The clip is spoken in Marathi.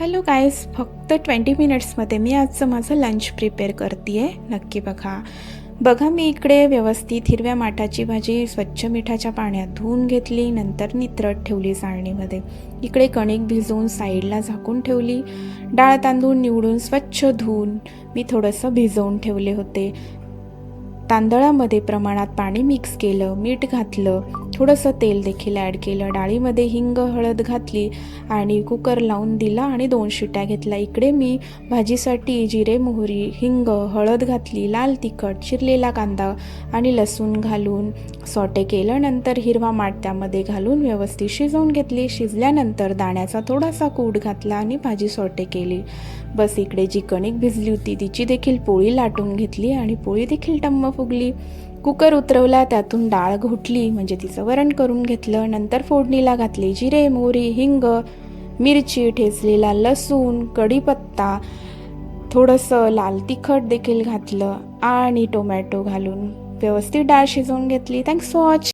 हॅलो गायस फक्त ट्वेंटी मिनिट्समध्ये मी आजचं माझं लंच प्रिपेअर करते आहे नक्की बघा. बघा मी इकडे व्यवस्थित हिरव्या माठाची भाजी स्वच्छ मिठाच्या पाण्यात धुवून घेतली नंतर नित्रट ठेवली चाळणीमध्ये. इकडे कणिक भिजवून साईडला झाकून ठेवली. डाळ तांदूळ निवडून स्वच्छ धुवून मी थोडंसं भिजवून ठेवले होते. तांदळामध्ये प्रमाणात पाणी मिक्स केलं मीठ घातलं. थोडंसं तेल देखील ॲड केलं. डाळीमध्ये हिंग हळद घातली आणि कुकर लावून दिला आणि दोन शिट्या घेतल्या. इकडे मी भाजीसाठी जिरे मोहरी हिंग हळद घातली लाल तिखट चिरलेला कांदा आणि लसूण घालून सॉटे केलं. नंतर हिरवा माठ त्यामध्ये घालून व्यवस्थित शिजवून घेतली. शिजल्यानंतर दाण्याचा थोडासा कूट घातला आणि भाजी सॉटे केली. बस इकडे जी कणिक भिजली होती तिची देखील पोळी लाटून घेतली आणि पोळी देखील टम्म फुगली. कुकर उतरवला त्यातून डाळ घोटली म्हणजे तिचं वरण करून घेतलं. नंतर फोडणीला घातली जिरे मोहरी हिंग मिरची ठेचलेला लसूण कढीपत्ता थोडंसं लाल तिखट देखील घातलं आणि टोमॅटो घालून व्यवस्थित डाळ शिजवून घेतली. Thanks for watch